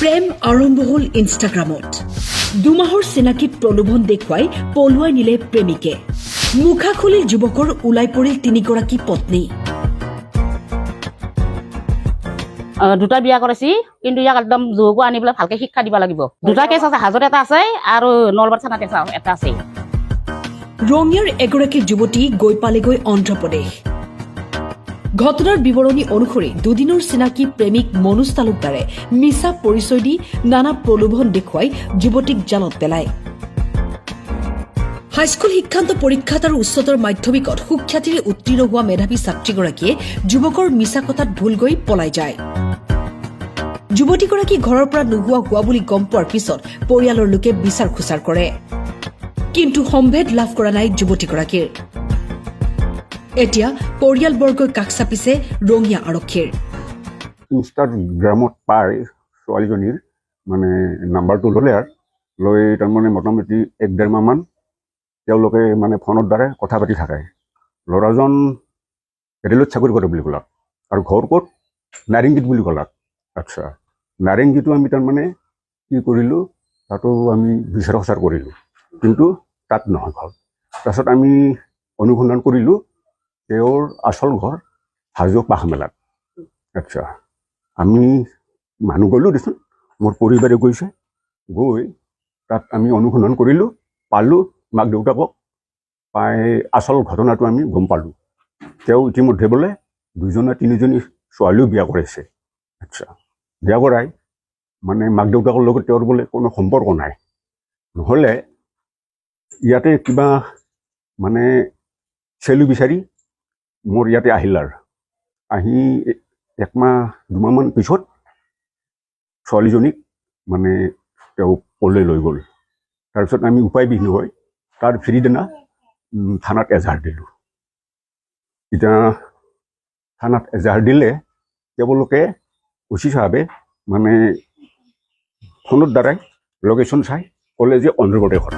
প্ৰেম আৰম্ভ হ'ল ইনষ্টাগ্ৰামত। দুমাহৰ চিনাকিত প্ৰলোভন দেখুৱাই পলুৱাই নিলে প্ৰেমিকে। মুখা খুলিল যুৱকৰ ওলাই পৰিল তিনিগৰাকী পত্নী। দুটা বিয়া কৰাইছি কিন্তু ইয়াক একদম যৌগো আনি পেলাই ভালকে শিক্ষা দিব লাগিব। দুটা কেছ আছে হাজত এটা আছে আৰু নলবাৰ থানাত এটা আছে। ৰঙিয়াৰ এগৰাকী যুৱতী গৈ পালেগৈ অন্ধ্ৰপ্ৰদেশ। ঘটনাৰ বিৱৰণী অনুসৰি দুদিনৰ চিনাকি প্ৰেমিক মনোজ তালুকদাৰে মিছা পৰিচয় দি নানা প্ৰলোভন দেখুৱাই যুৱতীক জালত পেলায়। হাইস্কুল শিক্ষান্ত পৰীক্ষাত আৰু উচ্চতৰ মাধ্যমিকত সুখ্যাতিৰে উত্তীৰ্ণ হোৱা মেধাৱী ছাত্ৰীগৰাকীয়ে যুৱকৰ মিছা কথাত ভুল গৈ পলাই যায়। যুৱতীগৰাকী ঘৰৰ পৰা নোহোৱা হোৱা বুলি গম পোৱাৰ পিছত পৰিয়ালৰ লোকে বিচাৰ খোচাৰ কৰে। কিন্তু সম্ভেদ লাভ কৰা নাই যুৱতীগৰাকীৰ। এতিয়া পৰিয়ালবৰ্গই কাষ চাপিছে ৰঙিয়া আৰক্ষীৰ। ইনষ্টাগ্ৰামত পাই ছোৱালীজনীৰ মানে নাম্বাৰটো ল'লে আৰু। লৈ তাৰমানে মোটামুটি এক ডেৰ মাহমান তেওঁলোকে মানে ফোনৰ দ্বাৰা কথা পাতি থাকে। ল'ৰাজন ৰেলত চাকৰি কৰে বুলি ক'লাক আৰু ঘৰ ক'ত? নাৰেংগীত বুলি ক'লাক আচ্ছা নাৰেংগীটো আমি তাৰমানে কি কৰিলোঁ, তাতো আমি বিচাৰ খোচাৰ কৰিলোঁ। কিন্তু তাত নহয় ঘৰ। তাৰপিছত আমি অনুসন্ধান কৰিলোঁ তেওঁৰ আচল ঘৰ হাজো পাখমেলাত আচ্ছা আমি মানুহ গ'লোঁ দেচোন, মোৰ পৰিবাৰে গৈছে, গৈ তাত আমি অনুসন্ধান কৰিলোঁ, পালোঁ মাক দেউতাকক, পাই আচল ঘটনাটো আমি গম পালোঁ। তেওঁ ইতিমধ্যে বোলে দুজনে তিনিজনী ছোৱালীও বিয়া কৰাইছে। আচ্ছা বিয়া কৰাই মানে মাক দেউতাকৰ লগত তেওঁৰ বোলে কোনো সম্পৰ্ক নাই। নহ'লে ইয়াতে কিবা মানে চেলু বিচাৰি মোৰ ইয়াতে আহিল আৰু আহি একমাহ দুমাহমান পিছত ছোৱালীজনীক মানে তেওঁ পললৈ লৈ গ'ল। তাৰপিছত আমি উপায়বিহীন হৈ তাৰ ফিৰিদিনা থানাত এজাহাৰ দিলোঁ। এতিয়া থানাত এজাহাৰ দিলে তেওঁলোকে উচিতভাৱে মানে ফোনৰ দ্বাৰাই লোকেশ্যন চাই ক'লে যে অন্ধ্ৰপ্ৰদেশত।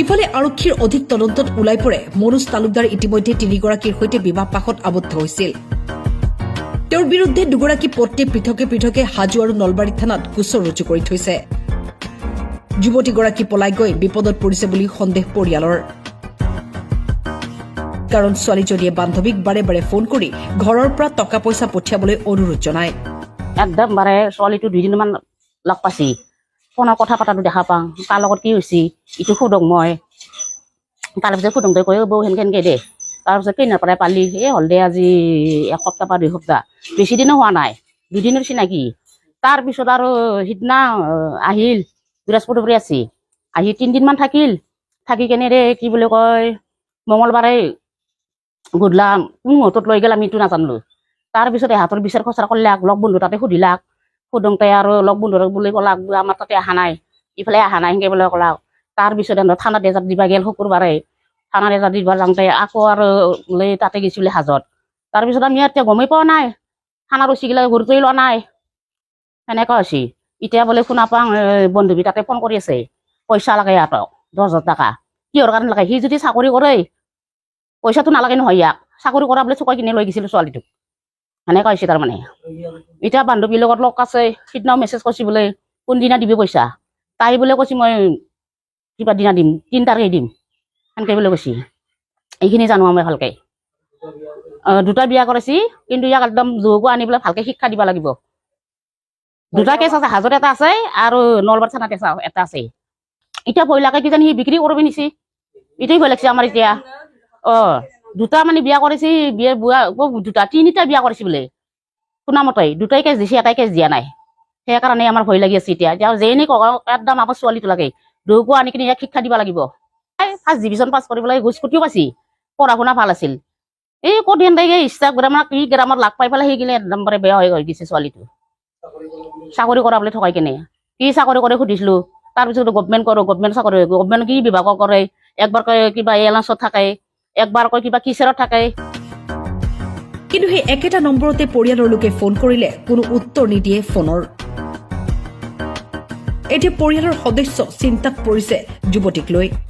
ইফালে আৰক্ষীৰ অধিক তদন্তত ওলাই পৰে। মনোজ তালুকদাৰ ইতিমধ্যে তিনিগৰাকীৰ সৈতে বিবাহ পাশত আবদ্ধ হৈছিল। তেওঁৰ বিৰুদ্ধে দুগৰাকী পৃথকে পৃথকে হাজো আৰু নলবাৰী থানাত গোচৰ ৰুজু কৰি থৈছে। যুৱতীগৰাকী পলাই গৈ বিপদত পৰিছে বুলি সন্দেহ পৰিয়ালৰ। কাৰণ ছোৱালীজনীয়ে বান্ধৱীক বাৰে বাৰে ফোন কৰি ঘৰৰ পৰা টকা পইচা পঠিয়াবলৈ অনুৰোধ জনায়। একদম বাৰে ছোৱালীটো দুদিনমান লগ পাইছি। ফোনৰ কথা পতাটো দেখা পাওঁ। তাৰ লগত কি হৈছে ইটো সুধক মই। তাৰপিছত সুধোঁতে কৈ বৌ সেনকে সেনকে দে। তাৰপিছত কেইনাৰ পৰাই পালি? এই হ'ল দে আজি এসপ্তাহ বা দুই সপ্তাহ বেছি দিনো হোৱা নাই। দুদিনৰ চিনাকি। তাৰপিছত আৰু সিদিনা আহ, আহিল বৃহস্পতিবাৰে আছে। আহি তিনিদিনমান থাকিল। থাকি কেনে দে কি বুলি কয় মঙলবাৰে গধূলা কোন মুহূৰ্তত লৈ গ'ল আমি এইটো নাজানিলো। তাৰপিছত এহাতৰ বিচাৰ খচৰা কৰিলাক লগ বন্ধু তাতে সুধিলাক সুধোঁতে আৰু লগ বন্ধু বুলি ক'লাক আমাৰ তাতে অহা নাই। ইফালে অহা নাই, সেনেকে বুলি ক'লাক তাৰপিছত সিহঁতৰ থানাত এজাত দিবা গেল শুকুৰবাৰে। থানাত এজাত দিবা যাওঁতে আকৌ আৰু বোলে তাতে গৈছিলে হাজত। তাৰপিছত আমি এতিয়া গমেই পোৱা নাই। থানাৰ উচিগিলা গুৰুত্বই লোৱা নাই। সেনেকুৱা হৈছে। এতিয়া বোলে শুনা পাওঁ বন্ধুবী তাতে ফোন কৰি আছে। পইচা লাগে ইহঁতক দহ হাজাৰ টকা। কিহৰ কাৰণে লাগে? সি যদি চাকৰি কৰে, পইচাটো নালাগে নহয় ইয়াক। চাকৰি কৰা বোলে চুকাই কিনি লৈ গৈছিলো ছোৱালীটোক। সেনেকুৱা হৈছে তাৰমানে। এতিয়া বান্ধৱীৰ লগত লগ আছে সিদিনাও মেছেজ কৰিছে বোলে কোনদিনা দিবি পইচা? তাই বোলে কৈছে মই কিবা দিনা দিম তিন তাৰিখে দিম। সেনেকে বোলে কৈছে। এইখিনি জানো আমি ভালকে। দুটা বিয়া কৰাইছি কিন্তু ইয়াক একদম যৌগো আনি পেলাই ভালকে শিক্ষা দিব লাগিব। দুটা কেছ আছে হাজত এটা আছে আৰু নলবাৰ থানাত এটা এটা আছে। এতিয়া পহিলাকে কিজানি সি বিক্ৰী কৰিব নিছি। এটাই ভয় লাগছে আমাৰ এতিয়া। অ। দুটা মানে বিয়া কৰিছে বিয়া অ, দুটা তিনিটা বিয়া কৰিছে বোলে। শুনামতে দুটাই কেছ দিছে এটাই কেছ দিয়া নাই। সেইকাৰণে আমাৰ ভয় লাগি আছে এতিয়া। এতিয়া যেনে কওক একদম আমাৰ ছোৱালীটো লাগে। দৌকো আনি কিনে ইয়াক শিক্ষা দিব লাগিব। ফাৰ্ষ্ট ডিভিজন পাছ কৰিব লাগে স্কুটিও পাইছি। পঢ়া শুনা ভালো আছিল। এই ক'ত হেন ইনষ্টাগ্ৰামত কি গ্ৰামত লাগ পাই পেলাই সেইখিনি একদম বাৰে বেয়া হৈ গৈছে ছোৱালীটো। চাকৰি কৰা বোলে ঠগাই কেনে। কি চাকৰি কৰে সুধিছিলো। তাৰপিছত গভমেণ্ট কৰো গভমেণ্ট চাকৰি গভমেণ্ট কি বিভাগত কৰে। একবাৰ কিবা এয়াৰলাইন্সত থাকে। একবাৰ কয় কিবা কিচাৰত থাকে। কিন্তু সেই একেটা নম্বৰতে পৰিয়ালৰ লোকে ফোন কৰিলে, কোনো উত্তৰ নিদিয়ে ফোনৰ। এতিয়া পৰিয়ালৰ সদস্য চিন্তাত পৰিছে যুৱতীক লৈ।